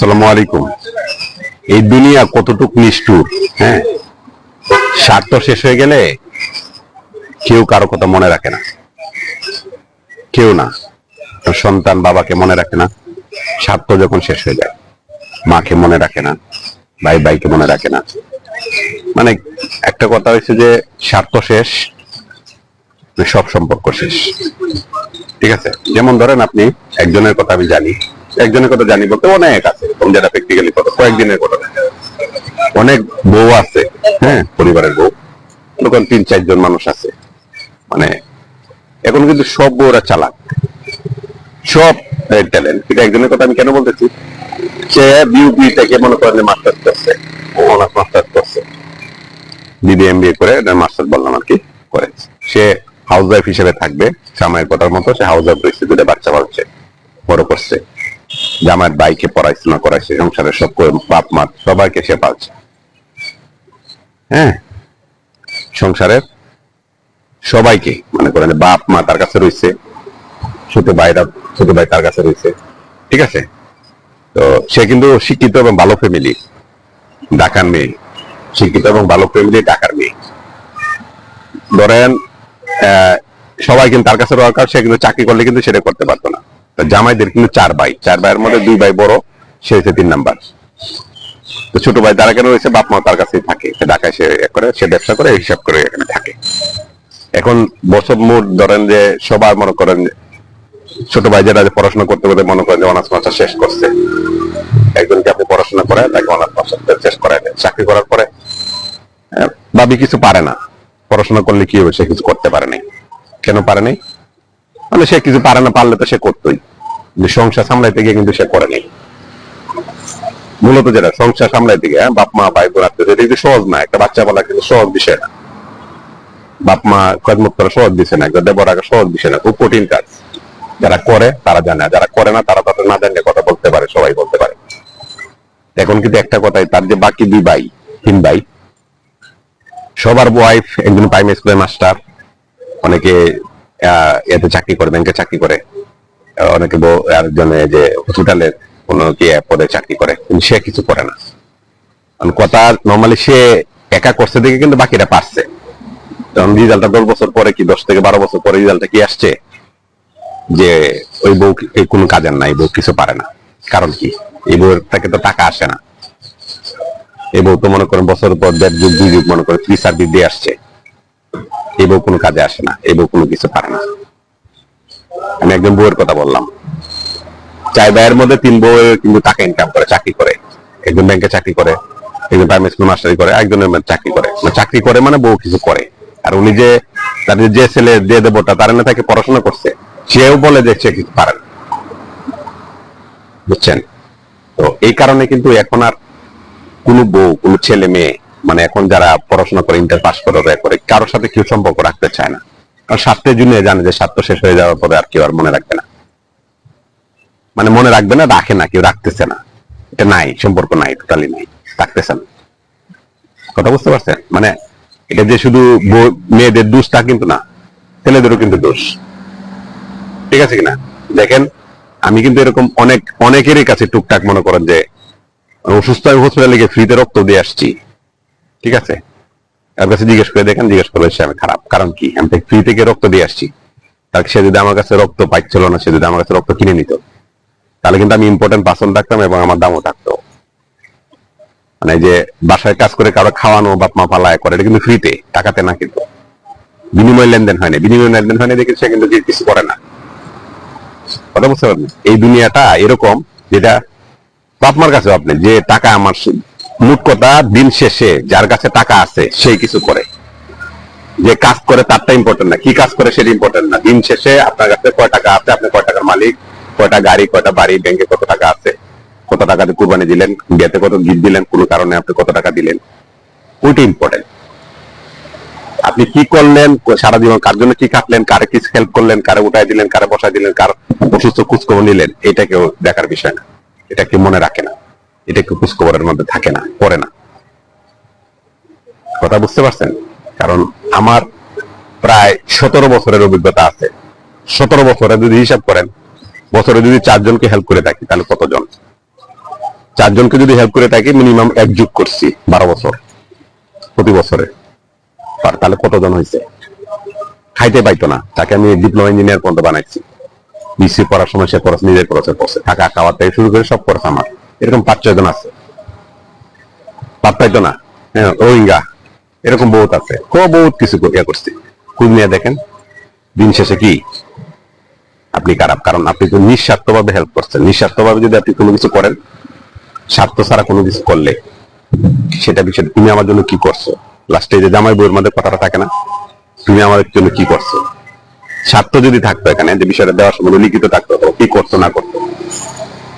সালামু আলাইকুম। এই দুনিয়া কতটুক নিষ্ঠুর হ্যাঁ? স্বার্থ শেষ হয়ে গেলে কেউ কারও কথা মনে রাখে না। কেউ না। সন্তান বাবাকে মনে রাখে না। স্বার্থ যখন শেষ হয়ে যায়, মাকে মনে রাখে না, ভাই ভাইকে মনে রাখে না। মানে একটা কথা হয়েছে যে, স্বার্থ শেষ সব সম্পর্ক শেষ। ঠিক আছে? যেমন ধরেন আপনি, একজনের কথা আমি জানি একজনের কথা জানি, বলতে অনেক আছে, এরকম যারা প্র্যাকটিক্যালি কথা, কয়েকদিনের কথা। অনেক বউ আছে হ্যাঁ পরিবারের বউ। এরকম তিন, চারজন মানুষ আছে। মানে এখন কিন্তু সব বউরা চালাক। সব ট্যালেন্ট একজনের কথা আমি কেন বলতেছি? সে বিউপি থেকে মনে করেন করছে অনার্স করছে। করে মাস্টার্স বললাম আর কি, করে। সে হাউস ওয়াইফ হিসেবে থাকবে কথার মতো, সে হাউস ওয়াইফ রয়েছে দুটো বাচ্চা বাড়ছে বড় করছে। জামাইয়ের বাইকে পড়াশোনা করাইছে, সংসারের সব বাপ, মা, সবাইকে সে পালছে। হ্যাঁ? সংসারের সবাইকে, মনে করেন বাপ, মা তার কাছে রয়েছে, ছোট ভাইরা, ছোট ভাই তার কাছে রয়েছে, ঠিক আছে? তো সে কিন্তু শিক্ষিত এবং ভালো ফ্যামিলি ঢাকার মেয়ে, শিক্ষিত এবং ভালো ফ্যামিলি ঢাকার মেয়ে। ধরেন সবাই কিন্তু তার কাছে দরকার সে কিন্তু চাকরি করলে কিন্তু সেটা করতে পারতো না। জামাইদের কিন্তু চার ভাই। চার ভাইয়ের মধ্যে দুই ভাই বড়, সে হচ্ছে তিন নাম্বার। তো ছোট ভাই তারা কেন রয়েছে, বাপ মা তার কাছেই থাকে। ঢাকায় সে করে, সে ব্যবসা করে হিসাব করে এখানে থাকে। এখন বছর মোট ধরেন যে সবার মনে করেন ছোট ভাই যারা যে পড়াশোনা করতে করতে মনে করেন যে অনার্স মাস্টার শেষ করছে, একজনকে আপনি পড়াশোনা করে তাকে অনার্স মাস্টার শেষ করায়। চাকরি করার পরে ভাবি কিছু পারে না। পড়াশোনা করলে কি হবে? সে কিছু করতে পারে নাই। কেন পারে নাই? মানে সে কিছু পারে না, পারলে তো সে করতোই। যে সংসার সামলাইতে গিয়ে কিন্তু সে করে নাই। মূলত যেটা, সংসার সামলাইতে গিয়ে বাপ, মা, ভাই, বোন, আত্মীয় এটা কিন্তু সহজ না, একটা বাচ্চা বলা কিন্তু সহজ বিষয় না। বাপ, মা কদমত করা সহজ বিষয় না একটা দেবর রাখা সহজ বিষয় না, খুব কঠিন কাজ। যারা করে, তারা জানে যারা করে না, তারা তাদের না জানলে কথা বলতে পারে, সবাই বলতে পারে। এখন কিন্তু একটা কথাই, তার যে বাকি দুই ভাই, তিন ভাই, সবার ওয়াইফ একজন প্রাইমারি স্কুলের মাস্টার অনেকে এতে চাকরি করে ব্যাংকে চাকরি করে। অনেকে বউ- আরেকজনে যে হসপিটালের কোনো কি পদে চাকরি করে, কিন্তু সে কিছু করে না। কারণ কথা নর্মালি সে একা করছে দেখে কিন্তু বাকিরা পারছে। কারণ রেজাল্টটা দশ বছর পরে কি, দশ থেকে বারো বছর পরে রেজাল্টটা কি আসছে? যে ওই বউ কোনো কাজের নাই, বউ কিছু পারে না। কারণ কি? এই বউয়ের থেকে তো টাকা আসে না। এই বউ তো মনে করেন বছর পর দেড় যুগ, দুই যুগ মনে করে ফ্রি সার্ভিস দিয়ে আসছে। এই বউ কোনো কাজে আসে না এই বউ কোনো কিছু পারে না। আমি একজন বউয়ের কথা বললাম। চার ভাইয়ের মধ্যে তিন বউ কিন্তু টাকা ইনকাম করে, চাকরি করে। একজন ব্যাংকে চাকরি করে, একজন প্রাইমারি স্কুল মাস্টারি করে একজনের মানে চাকরি করে। মানে চাকরি করে মানে বউ কিছু করে। আর উনি যে তাদের যে ছেলে দিয়ে দেবটা তার না তাকে পড়াশোনা করছে। সেও বলে যে সে কিছু পারে না। বুঝছেন? তো এই কারণে কিন্তু এখন আর কোনো বউ, কোনো ছেলে মেয়ে মানে এখন যারা পড়াশোনা করে ইন্টার পাস করে করে, কারোর সাথে কেউ সম্পর্ক রাখতে চায় না। কারণ স্বার্থের জন্য জানে যে স্বার্থ শেষ হয়ে যাওয়ার পরে আর কেউ আর মনে রাখবে না। মানে মনে রাখবে না, রাখে না, কেউ রাখতেছে না। এটা নাই, সম্পর্ক নাই টোটালি নাই, রাখতেছে না। কথা বুঝতে পারছেন? মানে এটা যে শুধু মেয়েদের দোষ তা কিন্তু না, ছেলেদেরও কিন্তু দোষ। ঠিক আছে কিনা? দেখেন, আমি কিন্তু এরকম অনেক, অনেকেরই কাছে টুকটাক মনে করেন যে অসুস্থ, আমি হসপিটালে গিয়ে ফ্রিতে রক্ত দিয়ে আসছি। ঠিক আছে? তার কাছে জিজ্ঞেস করে দেখেন, জিজ্ঞেস করবে সে আমি খারাপ। কারণ কি? আমি ফ্রি থেকে রক্ত দিয়ে আসছি। তার সে যদি আমার কাছে রক্ত পাইছিল না, সে যদি আমার কাছে রক্ত কিনে নিত, তাহলে কিন্তু আমি ইম্পর্টেন্ট পার্সন থাকতাম এবং আমার দামও থাকতো। মানে যে বাসায় কাজ করে কারও খাওয়ানো, বাপ মা পালায় করে, এটা কিন্তু ফ্রিতে টাকাতে না কিন্তু। বিনিময় লেনদেন হয় না বিনিময় লেনদেন হয় না সে কিন্তু কিছু করে না। কথা বুঝতে পারেন এই দুনিয়াটা এরকম যেটা বাপ মার কাছে আপনি, যে টাকা আমার মোট দিন শেষে যার কাছে টাকা আছে, সেই কিছু করে। যে কাজ করে তারটা ইম্পর্টেন্ট না। কি কাজ করে সেটা ইম্পর্টেন্ট না। দিন শেষে আপনার কাছে কয় টাকা আছে, আপনি কয় টাকার মালিক, কয়টা গাড়ি, কয়টা বাড়ি, ব্যাংকে কত টাকা আছে, কত টাকা দিয়ে কুরবানি দিলেন বিয়েতে কত গিফট দিলেন, কোনো কারণে আপনি কত টাকা দিলেন, ওইটা ইম্পর্টেন্ট আপনি কি করলেন, সারা জীবন কার জন্য কি কাটলেন, কারে কি হেল্প করলেন, কারে উঠাই দিলেন, কারে বসাই দিলেন, কার অসুস্থ খোঁজখবর নিলেন, এটা কেউ দেখার বিষয় না। এটা কেউ মনে রাখে না। এটা কেউ খোঁজখবরের মধ্যে থাকে না? করে না। কথা বুঝতে পারছেন? কারণ আমার প্রায় সতেরো বছরের অভিজ্ঞতা আছে। সতেরো বছরে যদি হিসাব করেন, বছরে যদি চারজনকে হেল্প করে থাকি, তাহলে কতজন? চারজনকে যদি হেল্প করে থাকি মিনিমাম এক যুগ করছি, বারো বছর, প্রতি বছরে। তাহলে কতজন হয়েছে? খাইতে পাইতো না। তাকে আমি ডিপ্লোমা ইঞ্জিনিয়ার পর্যন্ত বানাইছি। বিসি পড়ার সময় সে খরচ নিজের খরচে পড়ছে। থাকা, খাওয়া থেকে শুরু করে সব খরচ আমার। এরকম পাঁচ ছয় জন আছে পাত পাইতো না হ্যাঁ রোহিঙ্গা। এরকম বহুত আছে। খুব বহুত কিছু ইয়া করছি। খুঁজ নিয়ে দেখেন। দিন শেষে কি? আপনি খারাপ, কারণ আপনি তো নিঃস্বার্থভাবে হেল্প করছেন। নিঃস্বার্থভাবে যদি আপনি কোনো কিছু করেন, স্বার্থ ছাড়া কোনো কিছু করলে সেটা বিষয়, তুমি আমার জন্য কি করছ? লাস্টে যে জামাই বইয়ের মধ্যে কথাটা থাকে না, তুমি আমার জন্য কি করছ? স্বার্থ যদি থাকতো এখানে, যে বিষয়টা দেওয়ার সময় লিখিত থাকতো কি করতো, না করতো?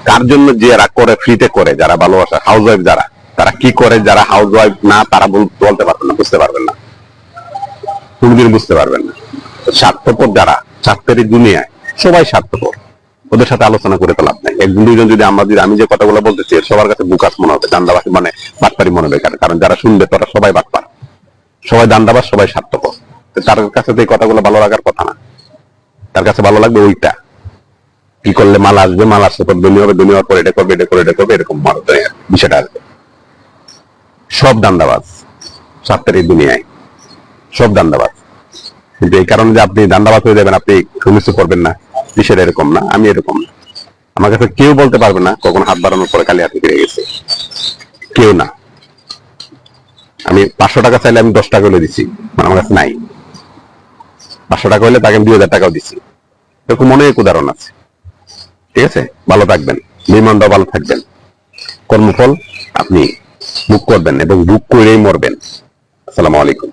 কার জন্য যে এরা করে ফ্রিতে করে, যারা ভালোবাসা? হাউস ওয়াইফ যারা। তারা কি করে? যারা হাউস ওয়াইফ না, তারা বলতে পারবেন না, বুঝতে পারবেন না। কোনদিন বুঝতে পারবেন না। স্বার্থপর যারা, স্বার্থের দুনিয়ায়, সবাই স্বার্থপর। ওদের সাথে আলোচনা করে তো লাভ নাই। একজন দুইজন যদি আমরা যদি আমি যে কথাগুলো বলতেছি সবার কাছে বুকাস মনে হবে। দান্দাবাসী মানে বাটপারি মনে হবে কারণ- যারা শুনবে, তারা সবাই বাটপার। সবাই দান্দাবাস, সবাই স্বার্থপর। তার কাছে তো এই কথাগুলো ভালো লাগার কথা না। তার কাছে ভালো লাগবে ওইটা। কি করলে মাল আসবে, মাল আসতে পর দুনিয়া হবে দুনিয়ার পর এটা করবে, এটা করে এটা করবে, এরকম মাল বিষয়টা আসবে সব দান্দাবাজ স্বার্থের এই দুনিয়ায়। সব দান্দাবাজ। কিন্তু এই কারণে যে আপনি দান্দাবাজ হয়ে যাবেন, আপনি সমস্ত করবেন না। বিষয়টা এরকম না, আমি এরকম না। আমার কাছে কেউ বলতে পারবে না, কখন হাত বাড়ানোর পরে খালি হাতে ফিরে গেছে। কেউ না। আমি পাঁচশো টাকা চাইলে আমি দশ টাকা হলে দিচ্ছি মানে আমার কাছে নাই। পাঁচশো টাকা হলে তাকে আমি দুই হাজার টাকাও দিচ্ছি এরকম অনেক উদাহরণ আছে। ঠিক আছে? ভালো থাকবেন। বিমানটাও ভালো থাকবেন। কর্মফল আপনি বুক করবেন এবং বুক করেই মরবেন। আসসালামু আলাইকুম।